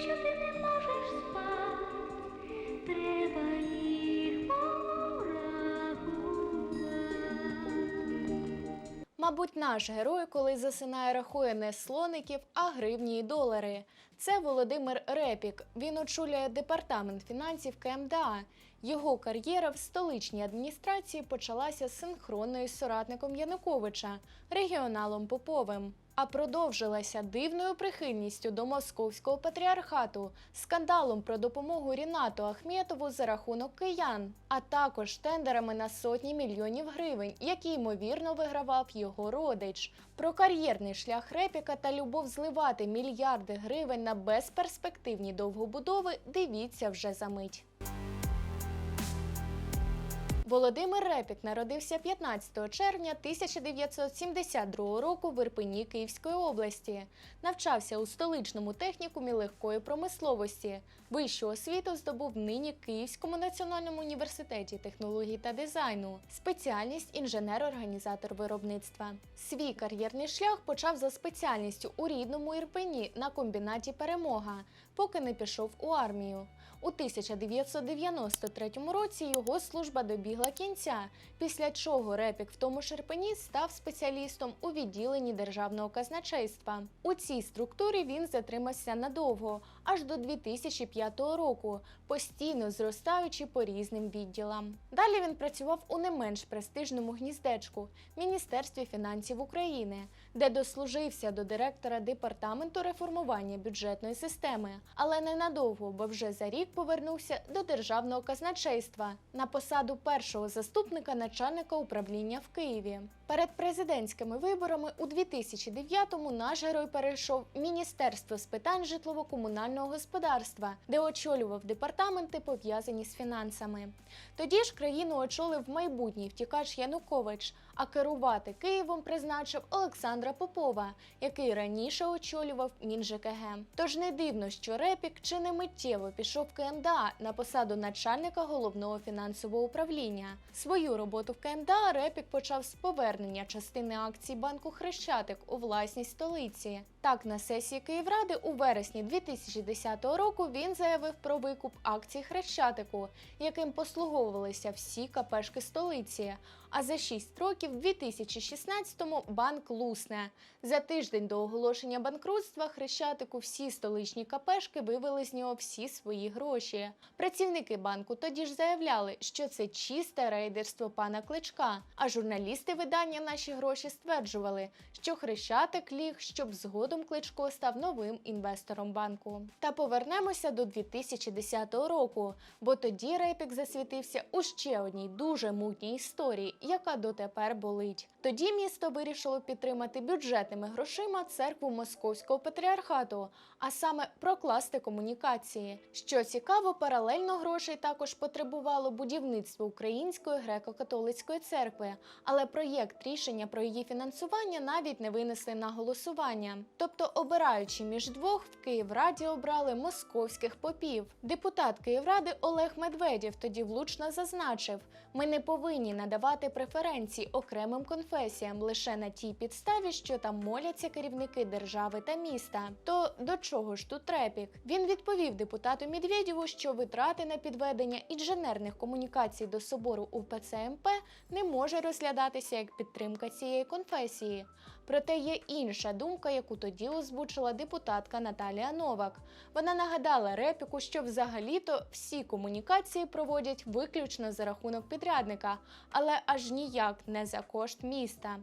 якщо ти не можеш спати, треба їх порахувати. Мабуть, наш герой, коли засинає, рахує не слоників, а гривні і долари. Це Володимир Репік. Він очолює департамент фінансів КМДА. Його кар'єра в столичній адміністрації почалася синхронно із соратником Януковича, регіоналом Поповим. А продовжилася дивною прихильністю до московського патріархату, скандалом про допомогу Рінату Ахметову за рахунок киян, а також тендерами на сотні мільйонів гривень, які ймовірно вигравав його родич. Про кар'єрний шлях Репіка та любов зливати мільярди гривень на безперспективні довгобудови дивіться вже за мить. Володимир Репік народився 15 червня 1972 року в Ірпені Київської області. Навчався у столичному технікумі легкої промисловості. Вищу освіту здобув нині Київському національному університеті технологій та дизайну, спеціальність інженер-організатор виробництва. Свій кар'єрний шлях почав за спеціальністю у рідному Ірпені на комбінаті Перемога, поки не пішов у армію. У 1993 році його служба добігла кінця, після чого Репік в тому Шерпені став спеціалістом у відділенні державного казначейства. У цій структурі він затримався надовго, аж до 2005 року, постійно зростаючи по різним відділам. Далі він працював у не менш престижному гніздечку Міністерстві фінансів України, де дослужився до директора департаменту реформування бюджетної системи, але ненадовго, бо вже за рік повернувся до державного казначейства на посаду першого заступника начальника управління в Києві. Перед президентськими виборами у 2009-му наш герой перейшов Міністерство з питань житлово-комунального господарства, де очолював департаменти, пов'язані з фінансами. Тоді ж країну очолив майбутній втікач Янукович, а керувати Києвом призначив Олександра Попова, який раніше очолював МінЖКГ. Тож не дивно, що Репік чи не миттєво пішов КМДА на посаду начальника головного фінансового управління. Свою роботу в КМДА Репік почав з повернення частини акцій банку Хрещатик у власність столиці. Так, на сесії Київради у вересні 2010 року він заявив про викуп акцій Хрещатику, яким послуговувалися всі капешки столиці. А за 6 років, в 2016-му, банк лусне. За тиждень до оголошення банкрутства Хрещатику всі столичні капешки вивели з нього всі свої гроші. Працівники банку тоді ж заявляли, що це чисте рейдерство пана Кличка. А журналісти видання наші гроші стверджували, що Хрещатик ліг, щоб згодом Кличко став новим інвестором банку. Та повернемося до 2010 року, бо тоді Репік засвітився у ще одній дуже мутній історії, яка дотепер болить. Тоді місто вирішило підтримати бюджетними грошима церкву московського патріархату, а саме прокласти комунікації. Що цікаво, паралельно грошей також потребувало будівництво Української греко-католицької церкви, але проєкт рішення про її фінансування навіть не винесли на голосування. Тобто, обираючи між двох, в Київраді обрали московських попів. Депутат Київради Олег Медведєв тоді влучно зазначив: ми не повинні надавати преференції окремим конфесіям лише на тій підставі, що там моляться керівники держави та міста. То до чого ж тут репік? Він відповів депутату Медведєву, що витрати на підведення інженерних комунікацій до собору УПЦ МП не може розглядатися як підтримка цієї конфесії. Проте є інша думка, яку тоді озвучила депутатка Наталія Новак. Вона нагадала Репіку, що взагалі-то всі комунікації проводять виключно за рахунок підрядника, але аж ніяк не за кошт міста.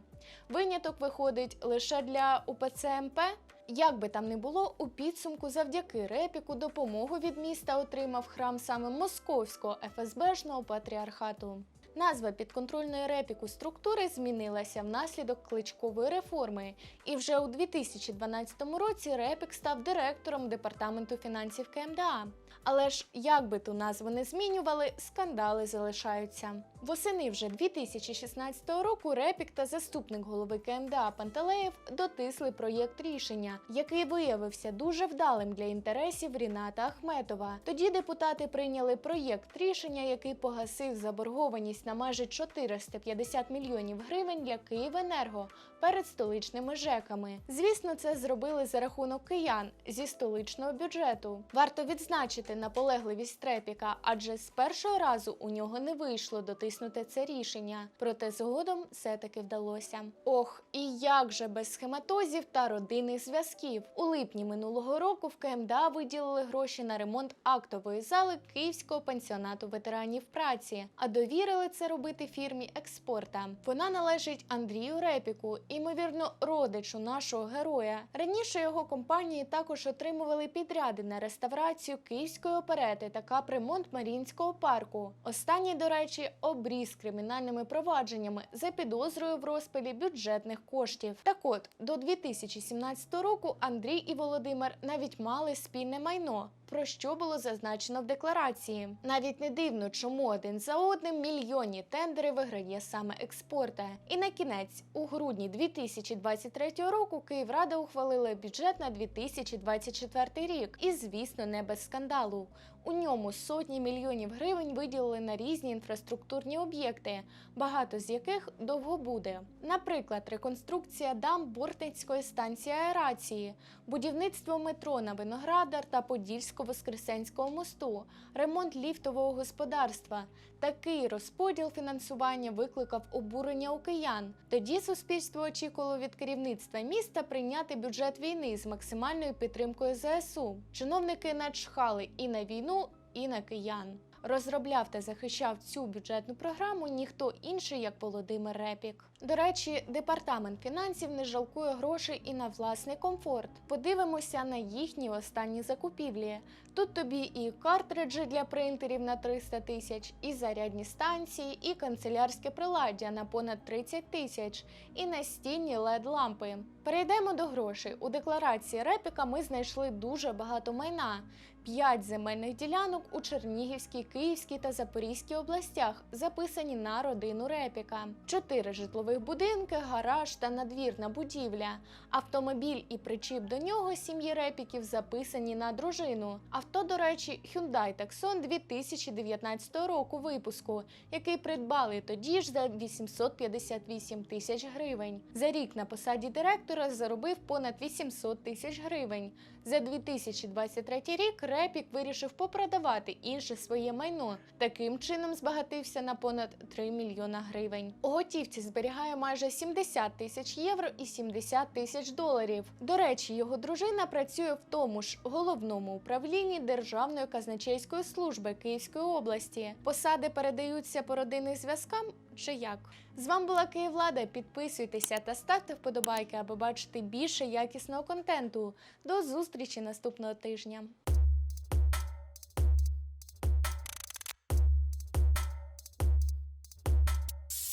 Виняток виходить лише для УПЦ МП. Як би там не було, у підсумку завдяки репіку допомогу від міста отримав храм саме московського ФСБшного патріархату. Назва підконтрольної репіку структури змінилася внаслідок кличкової реформи, і вже у 2012 році Репік став директором департаменту фінансів КМДА. Але ж як би ту назву не змінювали, скандали залишаються. Восени вже 2016 року Репік та заступник голови КМДА Пантелеєв дотисли проєкт рішення, який виявився дуже вдалим для інтересів Ріната Ахметова. Тоді депутати прийняли проєкт рішення, який погасив заборгованість на майже 450 мільйонів гривень для Київенерго перед столичними ЖЕКами. Звісно, це зробили за рахунок киян зі столичного бюджету. Варто відзначити наполегливість Трепіка, адже з першого разу у нього не вийшло дотиснути це рішення. Проте згодом все-таки вдалося. Ох, і як же без схематозів та родинних зв'язків. У липні минулого року в КМДА виділили гроші на ремонт актової зали Київського пансіонату ветеранів праці, а довірили це робити фірмі експорта. Вона належить Андрію Репіку, ймовірно, родичу нашого героя. Раніше його компанії також отримували підряди на реставрацію київської оперети та капремонт Марінського парку. Останній, до речі, обріз кримінальними провадженнями за підозрою в розпилі бюджетних коштів. Так от до 2017 року Андрій і Володимир навіть мали спільне майно. Про що було зазначено в декларації? Навіть не дивно, чому один за одним мільйонні тендери виграє саме експорта. І на кінець, у грудні 2023 року, Київрада ухвалила бюджет на 2024 рік. І, звісно, не без скандалу. У ньому сотні мільйонів гривень виділили на різні інфраструктурні об'єкти, багато з яких довго буде. Наприклад, реконструкція дам Бортницької станції аерації, будівництво метро на Виноградар та Подільсько-Воскресенського мосту, ремонт ліфтового господарства. Такий розподіл фінансування викликав обурення у киян. Тоді суспільство очікувало від керівництва міста прийняти бюджет війни з максимальною підтримкою ЗСУ. Чиновники начхали і на війну, і на киян. Розробляв та захищав цю бюджетну програму ніхто інший, як Володимир Репік. До речі, департамент фінансів не жалкує грошей і на власний комфорт. Подивимося на їхні останні закупівлі. Тут тобі і картриджі для принтерів на 300 тисяч, і зарядні станції, і канцелярське приладдя на понад 30 тисяч, і настінні led лампи. Перейдемо до грошей. У декларації Репіка ми знайшли дуже багато майна. П'ять земельних ділянок у Чернігівській, Київській та Запорізькій областях записані на родину Репіка, чотири житлових будинки, гараж та надвірна будівля. Автомобіль і причіп до нього сім'ї Репіків записані на дружину. Авто, до речі, Hyundai Tucson 2019 року випуску, який придбали тоді ж за 858 тисяч гривень. За рік на посаді директора заробив понад 800 тисяч гривень. За 2023 рік Репік вирішив попродавати інше своє майно. Таким чином збагатився на понад 3 мільйона гривень. У готівці зберігає майже 70 тисяч євро і 70 тисяч доларів. До речі, його дружина працює в тому ж головному управлінні Державної казначейської служби Київської області. Посади передаються по родинним зв'язкам чи як? З вами була Київлада. Підписуйтеся та ставте вподобайки, аби бачити більше якісного контенту. До зустрічі наступного тижня.